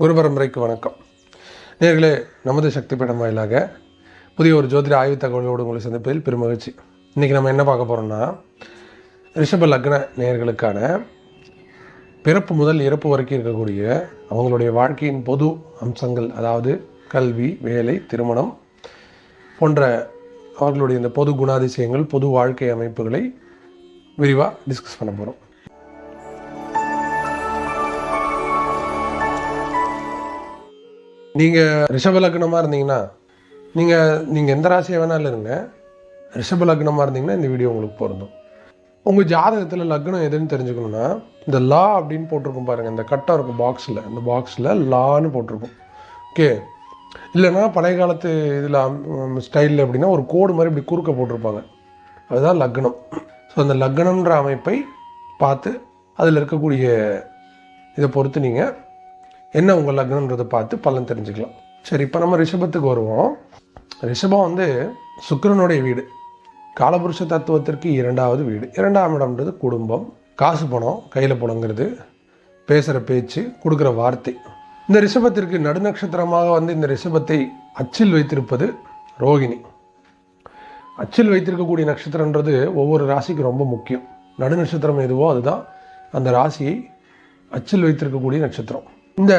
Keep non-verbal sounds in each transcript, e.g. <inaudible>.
குரு பரம்பரைக்கு வணக்கம். நேர்களே நமது சக்தி பீடம் வாயிலாக புதிய ஒரு ஜோதிட ஆய்வு தகவலோடு உங்களை சந்திப்பதில் பெருமகிழ்ச்சி. இன்றைக்கி நம்ம என்ன பார்க்க போகிறோம்னா ரிஷப லக்ன நேயர்களுக்கான பிறப்பு முதல் இறப்பு வரைக்கும் இருக்கக்கூடிய அவங்களுடைய வாழ்க்கையின் பொது அம்சங்கள் அதாவது கல்வி வேலை திருமணம் போன்ற அவர்களுடைய இந்த பொது குணாதிசயங்கள் பொது வாழ்க்கை அமைப்புகளை விரிவாக டிஸ்கஸ் பண்ண போகிறோம் நீங்கள் ரிஷப லக்னமாக இருந்தீங்கன்னா நீங்கள் நீங்கள் எந்த ராசியை வேணாலும் இருங்க. ரிஷப லக்னமாக இருந்தீங்கன்னா இந்த வீடியோ உங்களுக்கு பொருந்தும். உங்கள் ஜாதகத்தில் லக்னம் எதுன்னு தெரிஞ்சுக்கணுன்னா இந்த லா அப்படின்னு போட்டிருக்கும் பாருங்கள் இந்த கட்டம் இருக்கும் பாக்ஸில் இந்த பாக்ஸில் லான்னு போட்டிருக்கும். ஓகே இல்லைன்னா பழைய காலத்து இதில் ஸ்டைலில் எப்படின்னா ஒரு கோடு மாதிரி இப்படி குறுக்க போட்டிருப்பாங்க. அதுதான் லக்னம். ஸோ அந்த லக்னம்ன்ற அமைப்பை பார்த்து அதில் இருக்கக்கூடிய இதை பொறுத்து நீங்கள் என்ன உங்கள் லக்னன்றதை பார்த்து பலன் தெரிஞ்சுக்கலாம். சரி இப்போ நம்ம ரிஷபத்துக்கு வருவோம். ரிஷபம் வந்து சுக்கரனுடைய வீடு. காலபுருஷ தத்துவத்திற்கு இரண்டாவது வீடு. இரண்டாம் இடம்ன்றது குடும்பம். காசு பணம் கையில் பணங்கிறது பேசுகிற பேச்சு கொடுக்குற வார்த்தை. இந்த ரிஷபத்திற்கு நடுநட்சத்திரமாக வந்து இந்த ரிஷபத்தை அச்சில் வைத்திருப்பது ரோகிணி. அச்சில் வைத்திருக்கக்கூடிய நட்சத்திரன்றது ஒவ்வொரு ராசிக்கு ரொம்ப முக்கியம். நடு நட்சத்திரம் எதுவோ அதுதான். அந்த ராசியை அச்சில் வைத்திருக்கக்கூடிய நட்சத்திரம். இந்த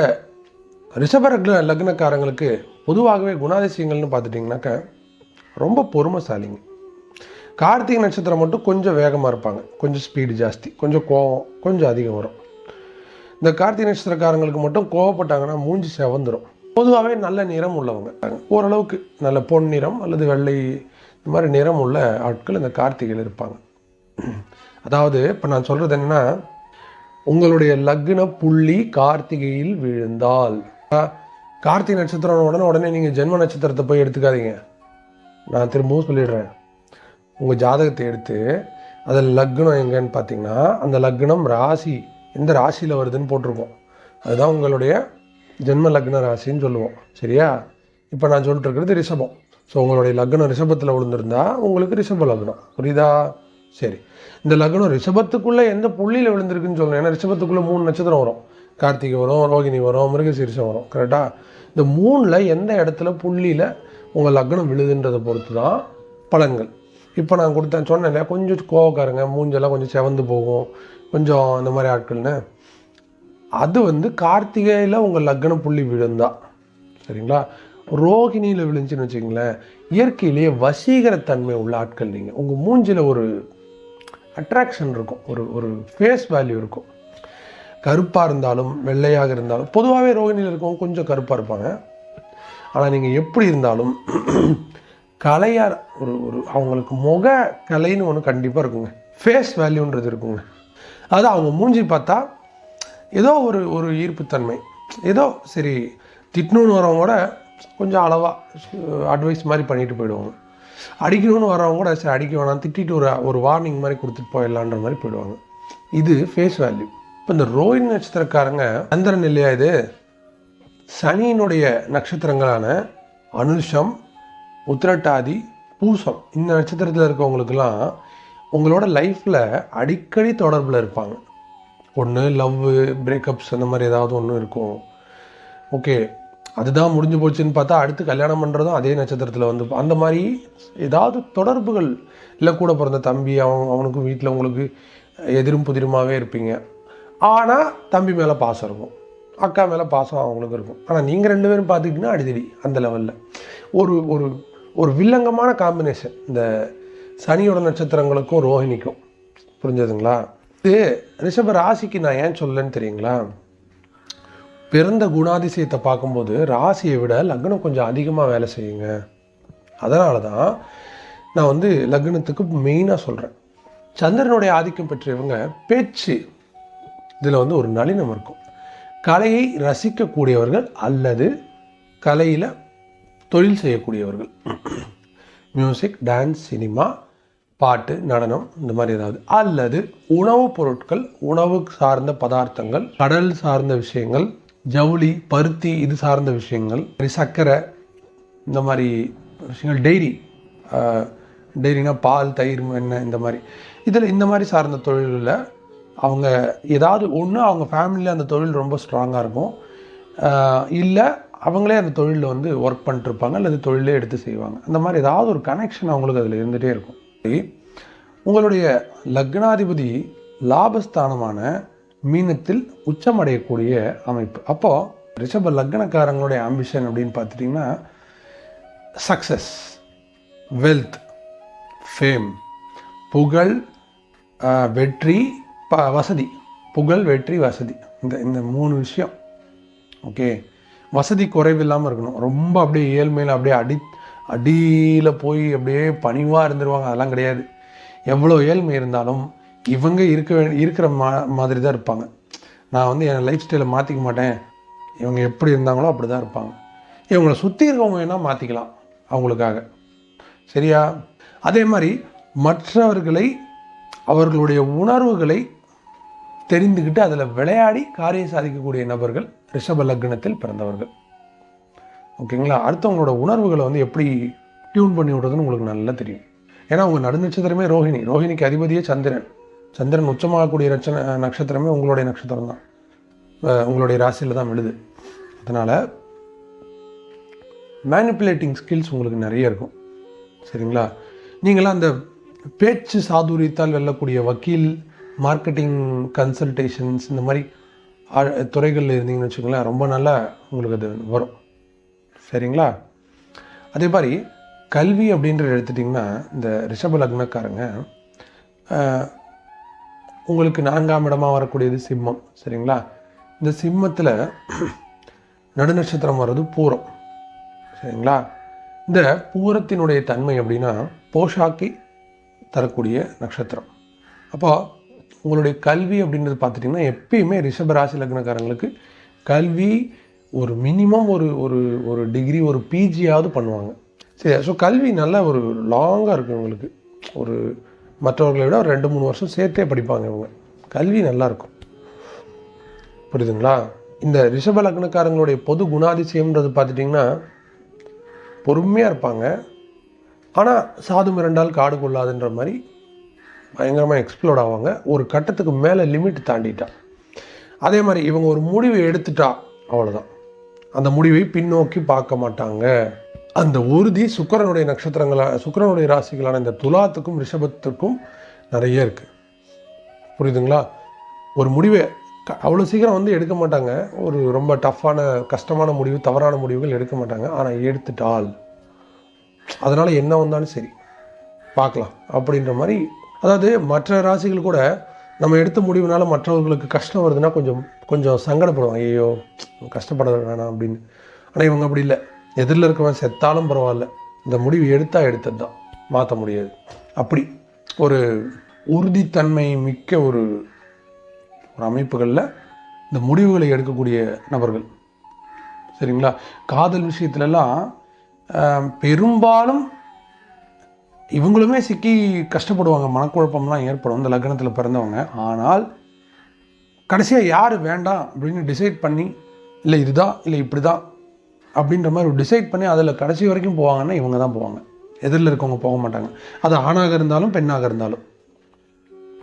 ரிஷப லக்னக்காரங்களுக்கு பொதுவாகவே குணாதிசயங்கள்னு பார்த்துட்டிங்கனாக்கா ரொம்ப பொறுமைசாலிங்க. கார்த்திகை நட்சத்திரம் மட்டும் கொஞ்சம் வேகமாக இருப்பாங்க. கொஞ்சம் ஸ்பீடு ஜாஸ்தி. கொஞ்சம் கோவம் கொஞ்சம் அதிகம் வரும். இந்த கார்த்திகை நட்சத்திரக்காரங்களுக்கு மட்டும் கோவப்பட்டாங்கன்னா மூஞ்சி செவந்துடும் பொதுவாகவே நல்ல நிறம் உள்ளவங்க. ஓரளவுக்கு நல்ல பொன் நிறம் அல்லது வெள்ளை இந்த மாதிரி நிறம் உள்ள ஆட்கள் இந்த கார்த்திகையில் இருப்பாங்க. அதாவது இப்போ நான் சொல்கிறது என்னென்னா உங்களுடைய லக்ன புள்ளி கார்த்திகையில் விழுந்தால். கார்த்திகை நட்சத்திரம் உடனே உடனே நீங்கள் ஜென்ம நட்சத்திரத்தை போய் எடுத்துக்காதீங்க. நான் திரும்பவும் சொல்லிடுறேன். உங்கள் ஜாதகத்தை எடுத்து அதில் லக்னம் எங்கன்னு பார்த்தீங்கன்னா அந்த லக்னம் ராசி எந்த ராசியில் வருதுன்னு போட்டிருக்கோம். அதுதான் உங்களுடைய ஜென்ம லக்ன ராசின்னு சொல்லுவோம். சரியா? இப்போ நான் சொல்லிட்டு இருக்கிறது ரிஷபம். ஸோ உங்களுடைய லக்னம் ரிஷபத்தில் விழுந்திருந்தா உங்களுக்கு ரிஷப லக்னம். புரியுதா? சரி. இந்த லக்னம் ரிஷபத்துக்குள்ளே எந்த புள்ளியில் விழுந்திருக்குன்னு சொல்லணும். ஏன்னா ரிஷபத்துக்குள்ளே மூணு நட்சத்திரம் வரும். கார்த்திகை வரும் ரோகிணி வரும் மிருகசீரிசம் வரும். கரெக்டாக இந்த மூணில் எந்த இடத்துல புள்ளியில் உங்கள் லக்னம் விழுதுன்றதை பொறுத்து தான் பலன்கள். இப்போ நான் கொடுத்தேன் சொன்னேன் இல்லையா? கொஞ்சம் கோவக்காரங்க மூஞ்செல்லாம் கொஞ்சம் செவந்து போகும். கொஞ்சம் அந்த மாதிரி ஆட்கள்னு. அது வந்து கார்த்திகையில் உங்கள் லக்ன புள்ளி விழுந்தா. சரிங்களா? ரோகிணியில் விழுந்துச்சுன்னு வச்சுங்களேன் இயற்கையிலேயே வசீகரத்தன்மை உள்ள ஆட்கள் நீங்கள் உங்கள் மூஞ்சில் ஒரு அட்ராக்ஷன் இருக்கும். ஒரு ஒரு ஃபேஸ் வேல்யூ இருக்கும். கருப்பாக இருந்தாலும் வெள்ளையாக இருந்தாலும் பொதுவாகவே ரோகிணியில் இருக்கவங்க கொஞ்சம் கருப்பாக இருப்பாங்க. ஆனால் நீங்கள் எப்படி இருந்தாலும் கலையார் ஒரு ஒரு அவங்களுக்கு முக கலைன்னு ஒன்று கண்டிப்பாக இருக்குங்க. ஃபேஸ் வேல்யூன்றது இருக்குங்க. அது அவங்க மூஞ்சி பார்த்தா ஏதோ ஒரு ஒரு ஈர்ப்புத்தன்மை. ஏதோ சரி திட்டணுன்னு வரவங்க கூட கொஞ்சம் அளவாக அட்வைஸ் மாதிரி பண்ணிட்டு போயிடுவாங்க. அடிக்கணும்னு வரவங்க கூட சரி அடிக்க வேணாம் திட்டிட்டு ஒரு ஒரு வார்னிங் மாதிரி கொடுத்துட்டு போயிடலான்ற மாதிரி போயிடுவாங்க. இது ஃபேஸ் வேல்யூ இப்போ இந்த ரோஹிணி நட்சத்திரக்காரங்க சந்திரன் இல்லையா இது? சனியினுடைய நட்சத்திரங்களான அனுஷம் உத்திரட்டாதி பூசம். இந்த நட்சத்திரத்தில் இருக்கவங்களுக்கெல்லாம் உங்களோட லைஃப்பில் அடிக்கடி தொடர்பில் இருப்பாங்க. ஒன்று லவ் பிரேக்கப்ஸ் அந்த மாதிரி ஏதாவது ஒன்று இருக்கும். ஓகே அதுதான் முடிஞ்சு போச்சுன்னு பார்த்தா அடுத்து கல்யாணம் பண்ணுறதும் அதே நட்சத்திரத்தில் வந்து அந்த மாதிரி ஏதாவது தொடர்புகள். இல்லை கூட பிறந்த தம்பி அவன் அவனுக்கும் வீட்டில் உங்களுக்கு எதிரும் புதிருமாகவே இருப்பீங்க. ஆனால் தம்பி மேலே பாசம் இருக்கும். அக்கா மேலே பாசம் அவங்களுக்கு இருக்கும். ஆனால் நீங்கள் ரெண்டு பேரும் பார்த்துக்கிட்டிங்கன்னா அடிதடி அந்த லெவலில் ஒரு ஒரு ஒரு வில்லங்கமான காம்பினேஷன் இந்த சனியோட நட்சத்திரங்களுக்கும் ரோஹிணிக்கும். புரிஞ்சதுங்களா? இது ரிஷப ராசிக்கு நான் ஏன் சொல்லலைன்னு தெரியுங்களா? பிறந்த குணாதிசயத்தை பார்க்கும்போது ராசியை விட லக்னம் கொஞ்சம் அதிகமாக வேலை செய்யுங்க. அதனால தான் நான் வந்து லக்னத்துக்கு மெயினாக சொல்கிறேன் சந்திரனுடைய ஆதிக்கம் பெற்றவங்க பேச்சு இதில் வந்து ஒரு நளினம் இருக்கும். கலையை ரசிக்கக்கூடியவர்கள் அல்லது கலையில் தொழில் செய்யக்கூடியவர்கள். மியூசிக் டான்ஸ் சினிமா பாட்டு நடனம் இந்த மாதிரி ஏதாவது. அல்லது உணவுப் பொருட்கள் உணவு சார்ந்த பதார்த்தங்கள் கடல் சார்ந்த விஷயங்கள் ஜவுளி பருத்தி இது சார்ந்த விஷயங்கள். சர்க்கரை இந்த மாதிரி விஷயங்கள் டெய்ரி டெய்ரினா பால் தயிர் என்ன இந்த மாதிரி. இதில் இந்த மாதிரி சார்ந்த தொழில்களில் அவங்க ஏதாவது ஒன்று அவங்க ஃபேமிலியில் அந்த தொழில் ரொம்ப ஸ்ட்ராங்காக இருக்கும். இல்லை அவங்களே அந்த தொழிலில் வந்து ஒர்க் பண்ணிட்டுருப்பாங்க அல்லது தொழிலே எடுத்து செய்வாங்க. அந்த மாதிரி ஏதாவது ஒரு கனெக்ஷன் அவங்களுக்கு அதில் இருந்துகிட்டே இருக்கும். உங்களுடைய லக்னாதிபதி லாபஸ்தானமான மீனத்தில் உச்சமடையக்கூடிய அமைப்பு. அப்போது ரிஷப லக்னக்காரங்களுடைய ஆம்பிஷன் அப்படின்னு பார்த்துட்டிங்கன்னா சக்ஸஸ் வெல்த் ஃபேம் புகழ் வெற்றி ப வசதி. புகழ் வெற்றி வசதி. இந்த இந்த மூணு விஷயம். ஓகே? வசதி குறைவில்லாமல் இருக்கணும். ரொம்ப அப்படியே ஏழ்மையில் அப்படியே அடி அடியில் போய் அப்படியே பணிவாக இருந்துருவாங்க. அதெல்லாம் கிடையாது. எவ்வளோ ஏழ்மை இருந்தாலும் இவங்க இருக்க இருக்கிற மா மாதிரி தான் இருப்பாங்க. நான் வந்து என் லைஃப் ஸ்டைலை மாற்றிக்க மாட்டேன். இவங்க எப்படி இருந்தாங்களோ அப்படி தான் இருப்பாங்க. இவங்களை சுற்றி இருக்கவங்க வேணால் மாற்றிக்கலாம் அவங்களுக்காக. சரியா? அதே மாதிரி மற்றவர்களை அவர்களுடைய உணர்வுகளை தெரிந்துக்கிட்டு அதில் விளையாடி காரியம் சாதிக்கக்கூடிய நபர்கள் ரிஷப லக்னத்தில் பிறந்தவர்கள். ஓகேங்களா? அடுத்தவங்களோட உணர்வுகளை வந்து எப்படி டியூன் பண்ணி விடுறதுன்னு உங்களுக்கு நல்லா தெரியும். ஏன்னா அவங்க நடுநட்சத்திரமே ரோஹிணி. ரோஹிணிக்கு அதிபதியே சந்திரன். சந்திரன் உச்சமாகக்கூடிய ரச்சனை நட்சத்திரமே உங்களுடைய நட்சத்திரம் தான் உங்களுடைய ராசியில் தான் விழுது. அதனால் மேனிப்புலேட்டிங் ஸ்கில்ஸ் உங்களுக்கு நிறைய இருக்கும். சரிங்களா? நீங்களாம் அந்த பேச்சு சாதுரியத்தால் வெல்லக்கூடிய வக்கீல் மார்க்கெட்டிங் கன்சல்டேஷன்ஸ் இந்த மாதிரி துறைகளில் இருந்தீங்கன்னு வச்சுக்கோங்களேன் ரொம்ப நல்லா உங்களுக்கு அது வரும். சரிங்களா? அதே மாதிரி கல்வி அப்படின்றத எடுத்துட்டிங்கன்னா இந்த ரிஷப லக்னக்காரங்க உங்களுக்கு நான்காம் இடமாக வரக்கூடியது சிம்மம் சரிங்களா? இந்த சிம்மத்தில் நடுநட்சத்திரம் வர்றது பூரம் சரிங்களா? இந்த பூரத்தினுடைய தன்மை அப்படின்னா போஷாக்கி தரக்கூடிய நட்சத்திரம். அப்போ உங்களுடைய கல்வி அப்படின்றது பார்த்துட்டிங்கன்னா எப்பயுமே ரிஷபராசி லக்னக்காரங்களுக்கு கல்வி ஒரு மினிமம் ஒரு ஒரு ஒரு டிகிரி ஒரு பிஜியாவது பண்ணுவாங்க. சரி ஸோ கல்வி நல்ல ஒரு லாங்காக இருக்கும் உங்களுக்கு. ஒரு மற்றவர்களை விட ஒரு ரெண்டு மூணு வருஷம் சேர்த்தே படிப்பாங்க இவங்க. கல்வி நல்லா இருக்கும் புரியுதுங்களா? இந்த ரிஷப லக்னக்காரங்களுடைய பொது குணாதிசயம்ன்றது பார்த்துட்டிங்கன்னா பொறுமையாக இருப்பாங்க. ஆனால் சாது மிரண்டால் காடு கொள்ளாதுன்ற மாதிரி பயங்கரமாக எக்ஸ்ப்ளோர்ட் ஆவாங்க. ஒரு கட்டத்துக்கு மேலே லிமிட் தாண்டிட்டா. அதே மாதிரி இவங்க ஒரு முடிவை எடுத்துட்டா அவ்வளோதான் அந்த முடிவை பின்னோக்கி பார்க்க மாட்டாங்க. அந்த உறுதி சுக்கிரனுடைய நட்சத்திரங்களா சுக்கரனுடைய ராசிகளான இந்த துலாத்துக்கும் ரிஷபத்துக்கும் நிறைய இருக்குது புரியுதுங்களா? ஒரு முடிவை க- அவ்வளோ சீக்கிரம் வந்து எடுக்க மாட்டாங்க. ஒரு ரொம்ப டஃப்பான கஷ்டமான முடிவு தவறான முடிவுகள் எடுக்க மாட்டாங்க. ஆனால் எடுத்துட்டால் அதனால் என்ன வந்தாலும் சரி பார்க்கலாம் அப்படின்ற மாதிரி. அதாவது மற்ற ராசிகள் கூட நம்ம எடுத்த முடிவுனால மற்றவர்களுக்கு கஷ்டம் வருதுன்னா கொஞ்சம் கொஞ்சம் சங்கடப்படுவாங்க. ஐயோ கஷ்டப்பட வேணாம் அப்படின்னு. ஆனால் இவங்க அப்படி இல்லை. எதிரில் இருக்கவன் செத்தாலும் பரவாயில்ல. இந்த முடிவு எடுத்தால் எடுத்தது தான் மாற்ற முடியாது. அப்படி ஒரு உறுதித்தன்மை மிக்க ஒரு ஒரு அமைப்புகளில் இந்த முடிவுகளை எடுக்கக்கூடிய நபர்கள். சரிங்களா? காதல் விஷயத்துலலாம் பெரும்பாலும் இவங்களுமே சிக்கி கஷ்டப்படுவாங்க. மனக்குழப்பம்லாம் ஏற்படும். இந்த லக்னத்தில் பிறந்தவங்க. ஆனால் கடைசியாக யார் வேண்டாம் அப்படின்னு டிசைட் பண்ணி இல்லை இதுதான் இல்லை இப்படி தான் அப்படின்ற மாதிரி ஒரு டிசைட் பண்ணி அதில் கடைசி வரைக்கும் போவாங்கன்னா இவங்க தான் போவாங்க. எதிரில் இருக்கவங்க போக மாட்டாங்க. அது ஆணாக இருந்தாலும் பெண்ணாக இருந்தாலும்.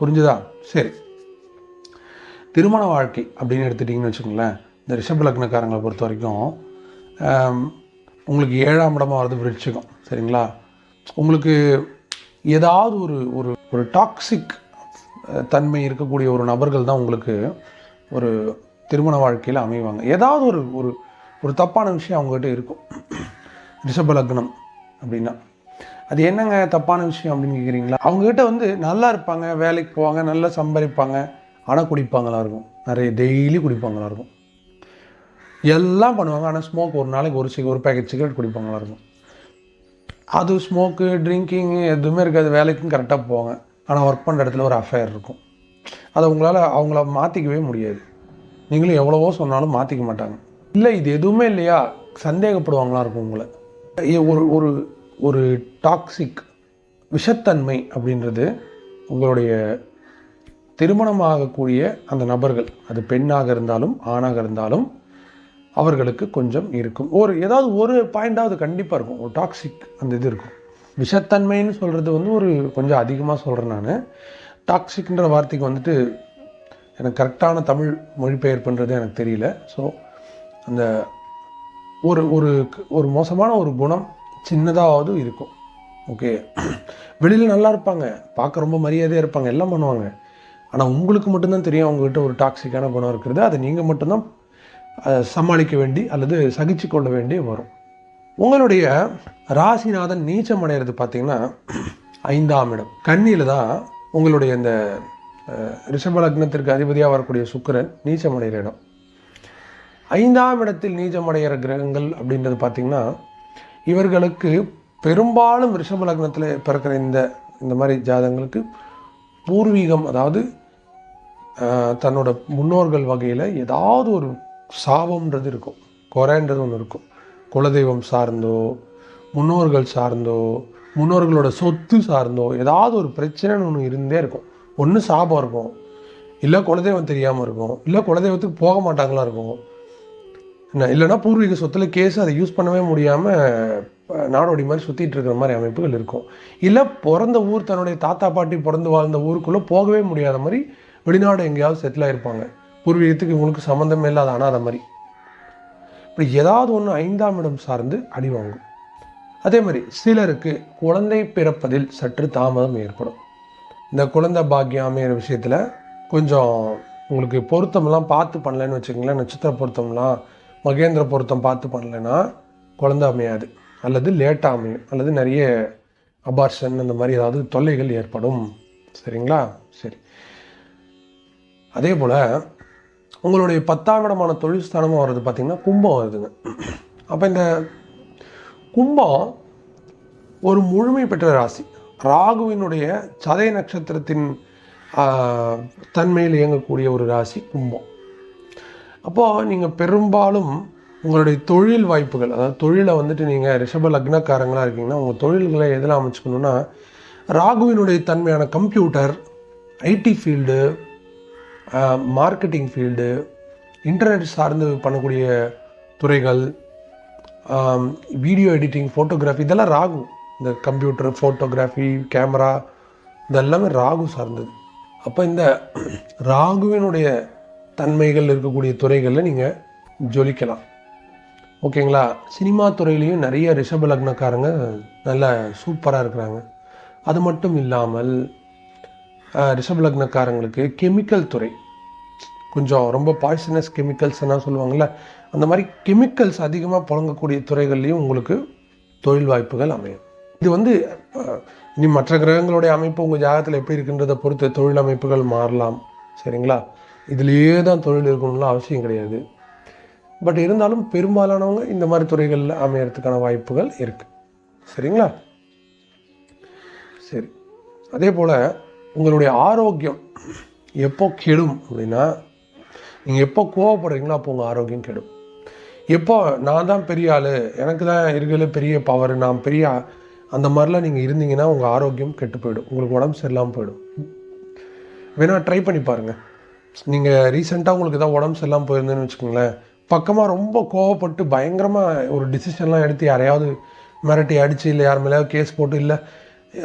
புரிஞ்சுதா? சரி. திருமண வாழ்க்கை அப்படின்னு எடுத்துட்டிங்கன்னு வச்சுக்கோங்களேன். இந்த ரிஷப் லக்னக்காரங்களை பொறுத்த வரைக்கும் உங்களுக்கு ஏழாம் இடமா வருது விருட்சிகம் சரிங்களா? உங்களுக்கு ஏதாவது ஒரு ஒரு ஒரு டாக்ஸிக் தன்மை இருக்கக்கூடிய ஒரு நபர்கள் தான் உங்களுக்கு ஒரு திருமண வாழ்க்கையில் அமைவாங்க. ஏதாவது ஒரு ஒரு ஒரு தப்பான விஷயம் அவங்ககிட்ட இருக்கும். ரிஷப லக்னம் அப்படின்னா. அது என்னங்க தப்பான விஷயம் அப்படின்னு கேட்குறீங்களா அவங்ககிட்ட வந்து நல்லா இருப்பாங்க வேலைக்கு போவாங்க நல்லா சம்பாதிப்பாங்க. ஆனால் குடிப்பாங்களா இருக்கும். நிறைய டெய்லி குடிப்பாங்களா இருக்கும். எல்லாம் பண்ணுவாங்க. ஆனால் ஸ்மோக் ஒரு நாளைக்கு ஒரு சிக ஒரு பேக்கெட் சிகரெட் குடிப்பாங்களா இருக்கும். அது ஸ்மோக்கு ட்ரிங்கிங் எதுவுமே இருக்காது. வேலைக்கும் கரெக்டாக போவாங்க. ஆனால் ஒர்க் பண்ணுற இடத்துல ஒரு அஃபேர் இருக்கும். அதை உங்களால் அவங்கள மாற்றிக்கவே முடியாது. நீங்களும் எவ்வளவோ சொன்னாலும் மாற்றிக்க மாட்டாங்க. இல்லை இது எதுவுமே இல்லையா? சந்தேகப்படுவாங்களா இருக்கும் உங்களை? ஒரு ஒரு ஒரு டாக்ஸிக் விஷத்தன்மை அப்படின்றது உங்களுடைய திருமணமாகக்கூடிய அந்த நபர்கள் அது பெண்ணாக இருந்தாலும் ஆணாக இருந்தாலும் அவர்களுக்கு கொஞ்சம் இருக்கும். ஒரு ஏதாவது ஒரு பாயிண்டாவது கண்டிப்பாக இருக்கும். ஒரு டாக்ஸிக் அந்த இது இருக்கும். விஷத்தன்மைன்னு சொல்கிறது வந்து ஒரு கொஞ்சம் அதிகமாக சொல்கிறேன் நான். டாக்ஸிக்ன்ற வார்த்தைக்கு வந்துட்டு எனக்கு கரெக்டான தமிழ் மொழிபெயர்ப்புன்றது எனக்கு தெரியல. ஸோ அந்த ஒரு ஒரு ஒரு மோசமான ஒரு குணம் சின்னதாவது இருக்கும். ஓகே வெளியில் நல்லா இருப்பாங்க. பார்க்க ரொம்ப மரியாதையாக இருப்பாங்க. எல்லாம் பண்ணுவாங்க. ஆனால் உங்களுக்கு மட்டும்தான் தெரியும் அவங்ககிட்ட ஒரு டாக்ஸிக்கான குணம் இருக்கிறது அதை நீங்கள் மட்டும்தான் சமாளிக்க வேண்டி அல்லது சகிச்சு கொள்ள வேண்டி வரும். உங்களுடைய ராசிநாதன் நீச்சம் அடைகிறது பார்த்தீங்கன்னா ஐந்தாம் இடம். கண்ணியில் தான் உங்களுடைய இந்த அஹ், ரிஷப லக்னத்திற்கு அதிபதியாக வரக்கூடிய சுக்கிரன் நீச்சம் அடைகிற இடம். ஐந்தாம் இடத்தில் நீச்சமடைகிற கிரகங்கள் அப்படின்றது பார்த்திங்கன்னா இவர்களுக்கு பெரும்பாலும் ரிஷப லக்னத்தில் பிறக்கிற இந்த இந்த மாதிரி ஜாதகங்களுக்கு பூர்வீகம் அதாவது தன்னோட முன்னோர்கள் வகையில் ஏதாவது ஒரு சாபம்ன்றது இருக்கும். குறைன்றது ஒன்று இருக்கும். குலதெய்வம் சார்ந்தோ முன்னோர்கள் சார்ந்தோ முன்னோர்களோட சொத்து சார்ந்தோ ஏதாவது ஒரு பிரச்சனைன்னு ஒன்று இருந்தே இருக்கும். ஒன்று சாபம் இருக்கும். இல்லை குலதெய்வம் தெரியாமல் இருக்கும். இல்லை குலதெய்வத்துக்கு போக மாட்டாங்களா இருக்கும். இல்லைன்னா பூர்வீக சொத்துல கேஸ் அதை யூஸ் பண்ணவே முடியாமல் நாடோடி மாதிரி சுற்றிட்டு இருக்கிற மாதிரி அமைப்புகள் இருக்கும். இல்லை பிறந்த ஊர் தன்னுடைய தாத்தா பாட்டி பிறந்து வாழ்ந்த ஊருக்குள்ளே போகவே முடியாத மாதிரி வெளிநாடு எங்கேயாவது செட்டில் ஆகிருப்பாங்க பூர்வீகத்துக்கு இவங்களுக்கு சம்மந்தமே இல்லாத அனாத மாதிரி. இப்படி ஏதாவது ஒன்று ஐந்தாம் இடம் சார்ந்து அடி வாங்கும். அதே மாதிரி சிலருக்கு குழந்தை பிறப்பதில் சற்று தாமதம் ஏற்படும். இந்த குழந்தை பாக்கியம் அமைகிற விஷயத்தில் கொஞ்சம் உங்களுக்கு பொருத்தம்லாம் பார்த்து பண்ணலன்னு வச்சுக்கங்களேன் நட்சத்திர பொருத்தம்லாம் மகேந்திர பொருத்தம் பார்த்து பண்ணலைன்னா குழந்தை அமையாது. அல்லது லேட்டாக அமையும். அல்லது நிறைய அபார்ஷன் அந்த மாதிரி ஏதாவது தொல்லைகள் ஏற்படும். சரிங்களா? சரி. அதே போல் உங்களுடைய பத்தாம் இடமான தொழில் ஸ்தானமாக வர்றது பார்த்திங்கன்னா கும்பம் வருதுங்க. அப்போ இந்த கும்பம் ஒரு முழுமை பெற்ற ராசி. ராகுவினுடைய சதய நட்சத்திரத்தின் தன்மையில் இயங்கக்கூடிய ஒரு ராசி கும்பம். அப்போது நீங்கள் பெரும்பாலும் உங்களுடைய தொழில் வாய்ப்புகள் அதாவது தொழிலை வந்துட்டு நீங்கள் ரிஷப லக்னக்காரங்களாக இருக்கீங்கன்னா உங்கள் தொழில்களை எதில் அமைச்சுக்கணுன்னா ராகுவினுடைய தன்மையான computer IT field marketing field internet சார்ந்து பண்ணக்கூடிய துறைகள் வீடியோ எடிட்டிங் ஃபோட்டோகிராஃபி இதெல்லாம் ராகு. இந்த கம்ப்யூட்டர் ஃபோட்டோகிராஃபி கேமரா இதெல்லாமே ராகு சார்ந்தது. அப்போ இந்த ராகுவினுடைய தன்மைகள் இருக்கக்கூடிய துறைகளில் நீங்கள் ஜொலிக்கலாம். ஓகேங்களா? சினிமா துறையிலையும் நிறைய ரிஷப லக்னக்காரங்க நல்ல சூப்பராக இருக்கிறாங்க. அது மட்டும் இல்லாமல் ரிஷப லக்னக்காரங்களுக்கு கெமிக்கல் துறை. கொஞ்சம் ரொம்ப பாய்சனஸ் கெமிக்கல்ஸ் எல்லாம் சொல்லுவாங்கள்ல அந்த மாதிரி கெமிக்கல்ஸ் அதிகமாக புழங்கக்கூடிய துறைகள்லையும் உங்களுக்கு தொழில் வாய்ப்புகள் அமையும். இது வந்து இனி மற்ற கிரகங்களுடைய அமைப்பு உங்கள் ஜாகத்தில் எப்படி இருக்குன்றதை பொறுத்து தொழில் அமைப்புகள் மாறலாம். சரிங்களா? இதுலேயே தான் தொழில் இருக்கணும்லாம் அவசியம் கிடையாது. பட் இருந்தாலும் பெரும்பாலானவங்க இந்த மாதிரி துறைகளில் அமையறதுக்கான வாய்ப்புகள் இருக்குது சரிங்களா? சரி. அதே போல் உங்களுடைய ஆரோக்கியம் எப்போ கெடும் அப்படின்னா நீங்கள் எப்போ கோவப்படுறீங்களோ அப்போ உங்கள் ஆரோக்கியம் கெடும். எப்போ நான் தான் பெரிய ஆள் எனக்கு தான் இருக்கிற பெரிய பவர் நான் பெரிய அந்த மாதிரிலாம் நீங்கள் இருந்தீங்கன்னா உங்கள் ஆரோக்கியம் கெட்டு போயிடும். உங்களுக்கு உடம்பு சரியில்லாமல் போயிடும். வேணால் ட்ரை பண்ணி பாருங்கள் நீங்கள் ரீசெண்டாக உங்களுக்கு ஏதாவது உடம்பு சரியில்லாமல் போயிருந்தேன்னு வச்சுக்கோங்களேன் பக்கமாக ரொம்ப கோவப்பட்டு பயங்கரமாக ஒரு டிசிஷன்லாம் எடுத்து யாரையாவது மிரட்டி அடித்து இல்லை யார் மேலேயாவது கேஸ் போட்டு இல்லை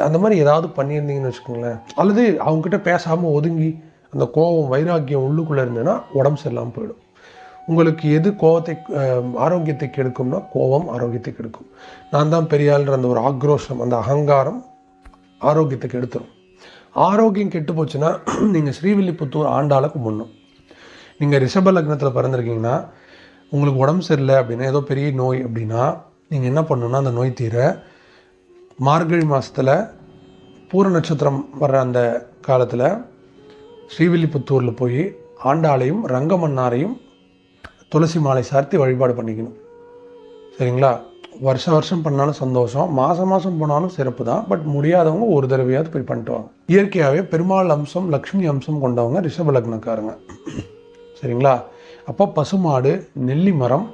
அந்த மாதிரி ஏதாவது பண்ணியிருந்தீங்கன்னு வச்சுக்கோங்களேன். அல்லது அவங்ககிட்ட பேசாமல் ஒதுங்கி அந்த கோபம் வைராக்கியம் உள்ளுக்குள்ளே இருந்ததுன்னா உடம்பு சரியில்லாமல் போயிடும். உங்களுக்கு எது கோவத்தை ஆரோக்கியத்தை கெடுக்கும்னா கோபம் ஆரோக்கியத்தை கெடுக்கும். நான் தான் பெரியாளுன்ற அந்த ஒரு ஆக்ரோஷம் அந்த அகங்காரம் ஆரோக்கியத்தை கெடுத்துரும் ஆரோக்கியம் கெட்டு போச்சுன்னா <clears throat> நீங்கள் ஸ்ரீவில்லிபுத்தூர் ஆண்டாளை கும்பிடணும் நீங்கள் ரிஷப லக்னத்தில் பிறந்திருக்கீங்கன்னா உங்களுக்கு உடம்பு சரியில்லை அப்படின்னா ஏதோ பெரிய நோய் அப்படின்னா நீங்கள் என்ன பண்ணணும்னா அந்த நோய் தீர மார்கழி மாதத்தில் பூர நட்சத்திரம் வர்ற அந்த காலத்தில் ஸ்ரீவில்லிபுத்தூரில் போய் ஆண்டாளையும் ரங்கமன்னாரையும் துளசி மாலை சார்த்தி வழிபாடு பண்ணிக்கணும். சரிங்களா? வருஷம் வருஷம் பண்ணாலும் சந்தோஷம் மாதம் மாதம் போனாலும் சிறப்பு தான். பட் முடியாதவங்க ஒரு தடவையாவது போய் பண்ணிட்டு வாங்க. இயற்கையாகவே பெருமாள் அம்சம் லக்ஷ்மி அம்சம் கொண்டவங்க ரிஷப லக்னக்காரங்க. சரிங்களா? அப்போ பசுமாடு நெல்லி மரம்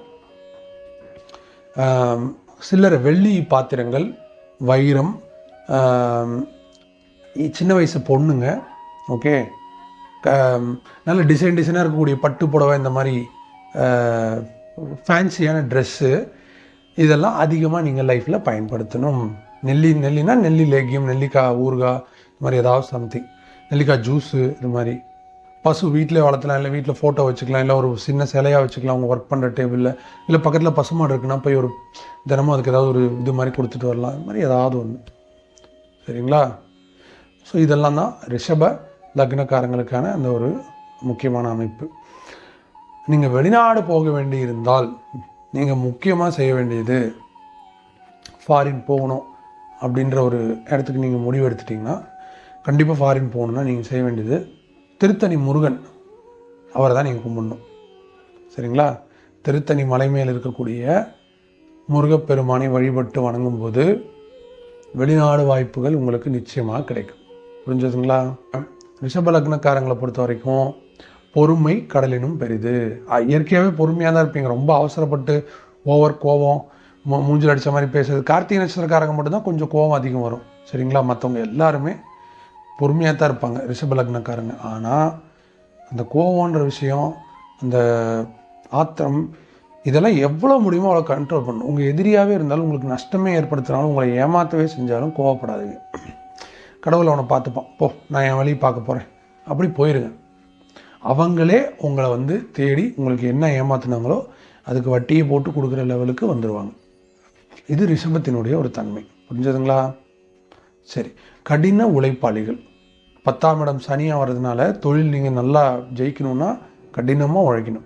சில்லறை வெள்ளி பாத்திரங்கள் வைரம் சின்ன வயசு பொண்ணுங்க ஓகே? க- நல்ல டிசைன் டிசைனாக இருக்கக்கூடிய பட்டு புடவை இந்த மாதிரி ஃபேன்சியான ட்ரெஸ்ஸு இதெல்லாம் அதிகமாக நீங்கள் லைஃப்பில் பயன்படுத்தணும். நெல்லி நெல்லினா நெல்லி லேகியம் நெல்லிக்காய் ஊறுகாய் இது மாதிரி ஏதாவது சம்திங் நெல்லிக்காய் ஜூஸு இது மாதிரி. பசு வீட்டிலே வளர்த்தலாம் இல்லை வீட்டில் ஃபோட்டோ வச்சுக்கலாம் இல்லை ஒரு சின்ன சிலையாக வச்சுக்கலாம் அவங்க ஒர்க் பண்ணுற டேபிளில் இல்லை பக்கத்தில் பசுமாடு இருக்குன்னா போய் ஒரு தினமும் அதுக்கு ஏதாவது ஒரு இது மாதிரி கொடுத்துட்டு வரலாம். இது மாதிரி ஏதாவது ஒன்று சரிங்களா? ஸோ இதெல்லாம் தான் ரிஷப லக்னக்காரங்களுக்கான அந்த ஒரு முக்கியமான அமைப்பு. நீங்கள் வெளிநாடு போக வேண்டி இருந்தால் நீங்கள் முக்கியமாக செய்ய வேண்டியது ஃபாரின் போகணும் அப்படின்ற ஒரு இடத்துக்கு நீங்கள் முடிவு எடுத்துட்டிங்கன்னா கண்டிப்பாக ஃபாரின் போகணுன்னா நீங்கள் செய்ய வேண்டியது திருத்தணி முருகன். அவரை தான் நீங்கள் கும்பிடணும். சரிங்களா? திருத்தணி மலை மேல் இருக்கக்கூடிய முருகப்பெருமானை வழிபட்டு வணங்கும்போது வெளிநாடு வாய்ப்புகள் உங்களுக்கு நிச்சயமாக கிடைக்கும். புரிஞ்சதுங்களா? ரிஷப லக்னக்காரங்களை பொறுத்த வரைக்கும் பொறுமை கடலினும் பெரிது. இயற்கையாகவே பொறுமையாக தான் இருப்பீங்க. ரொம்ப அவசரப்பட்டு ஓவர் கோவம் மூஞ்சில் அடித்த மாதிரி பேசுறது. கார்த்திகை நட்சத்திரக்காரங்க மட்டும்தான் கொஞ்சம் கோவம் அதிகம் வரும். சரிங்களா? மற்றவங்க எல்லாருமே பொறுமையாக தான் இருப்பாங்க ரிஷப லக்னக்காரங்க. ஆனால் அந்த கோவம்ன்ற விஷயம் அந்த ஆத்திரம் இதெல்லாம் எவ்வளோ முடியுமோ அவ்வளோ கண்ட்ரோல் பண்ணணும் உங்கள் எதிரியாகவே இருந்தாலும் உங்களுக்கு நஷ்டமே ஏற்படுத்தினாலும் உங்களை ஏமாற்றவே செஞ்சாலும் கோவப்படாதீங்க. கடவுளை அவனை பார்த்துப்பான். போ நான் என் வழியை பார்க்க போகிறேன் அப்படி போயிருங்க. அவங்களே உங்களை வந்து தேடி உங்களுக்கு என்ன ஏமாத்துனாங்களோ அதுக்கு வட்டியை போட்டு கொடுக்குற லெவலுக்கு வந்துடுவாங்க இது ரிஷபத்தினுடைய ஒரு தன்மை. புரிஞ்சதுங்களா? சரி. கடின உழைப்பாளிகள். பத்தாம் இடம் சனியாக வர்றதுனால தொழில் நீங்கள் நல்லா ஜெயிக்கணும்னா கடினமாக உழைக்கணும்.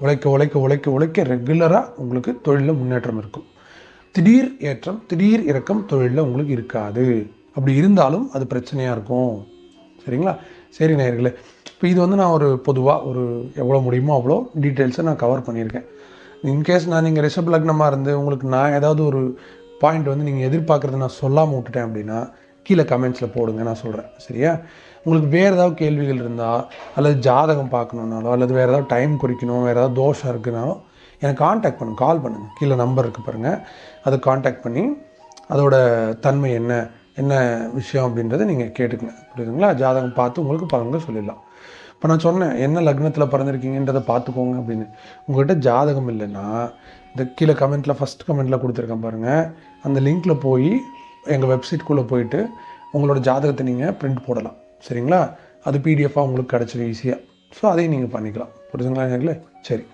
உழைக்க உழைக்க உழைக்க உழைக்க ரெகுலராக உங்களுக்கு தொழிலில் முன்னேற்றம் இருக்கும். திடீர் ஏற்றம் திடீர் இறக்கம் தொழிலில் உங்களுக்கு இருக்காது. அப்படி இருந்தாலும் அது பிரச்சனையாக இருக்கும். சரிங்களா? சரி நேர்களே இப்போ இது வந்து நான் ஒரு பொதுவாக ஒரு எவ்வளோ முடியுமோ அவ்வளோ டீட்டெயில்ஸை நான் கவர் பண்ணியிருக்கேன். இன்கேஸ் நான் நீங்கள் ரிஷப் லக்னமாக இருந்து உங்களுக்கு நான் ஏதாவது ஒரு பாயிண்ட் வந்து நீங்கள் எதிர்பார்க்குறத நான் சொல்லாமல் விட்டுட்டேன் அப்படின்னா கீழே கமெண்ட்ஸில் போடுங்க நான் சொல்கிறேன் சரியா? உங்களுக்கு வேறு ஏதாவது கேள்விகள் இருந்தால் அல்லது ஜாதகம் பார்க்கணுன்னாலோ அல்லது வேறு ஏதாவது டைம் குறிக்கணும் வேறு ஏதாவது தோஷம் இருக்குனாலும் எனக்கு காண்டாக்ட் பண்ணுங்க கால் பண்ணுங்கள் கீழே நம்பர் இருக்குது பாருங்கள் அதை காண்டாக்ட் பண்ணி அதோட தன்மை என்ன என்ன விஷயம் அப்படின்றத நீங்கள் கேட்டுக்கங்க. புரியுதுங்களா? ஜாதகம் பார்த்து உங்களுக்கு பலன்கள் சொல்லிடலாம். இப்போ நான் சொன்னேன் என்ன லக்னத்தில் பிறந்திருக்கீங்கன்றதை பார்த்துக்கோங்க அப்படின்னு. உங்கள்கிட்ட ஜாதகம் இல்லைன்னா இந்த கீழே கமெண்ட்டில் ஃபஸ்ட் கமெண்ட்டில் கொடுத்துருக்கேன் பாருங்கள் அந்த லிங்க்கில் போய் எங்கள் வெப்சைட்குள்ளே போயிட்டு உங்களோட ஜாதகத்தை நீங்கள் பிரிண்ட் போடலாம். சரிங்களா? அது பிடிஎஃபாக உங்களுக்கு கிடச்சிடும் ஈஸியாக ஸோ அதையும் நீங்கள் பண்ணிக்கலாம். புரிஞ்சுங்களா நேர்களே? சரி.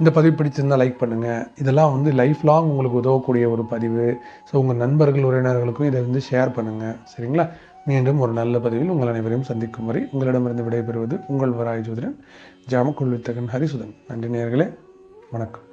இந்த பதிவு பிடிச்சிருந்தால் லைக் பண்ணுங்கள் இதெல்லாம் வந்து லைஃப் லாங் உங்களுக்கு உதவக்கூடிய ஒரு பதிவு. ஸோ உங்கள் நண்பர்கள் உறவினர்களுக்கும் இதை வந்து ஷேர் பண்ணுங்கள் சரிங்களா? மீண்டும் ஒரு நல்ல பதிவில் உங்கள் அனைவரையும் சந்திக்கும் வரை உங்களிடமிருந்து விடைபெறுவது உங்கள் வராய் ஜோதிடன் ஜாமக்குள் வித்தகன் ஹரிசுதன். நன்றி நேர்களே வணக்கம்.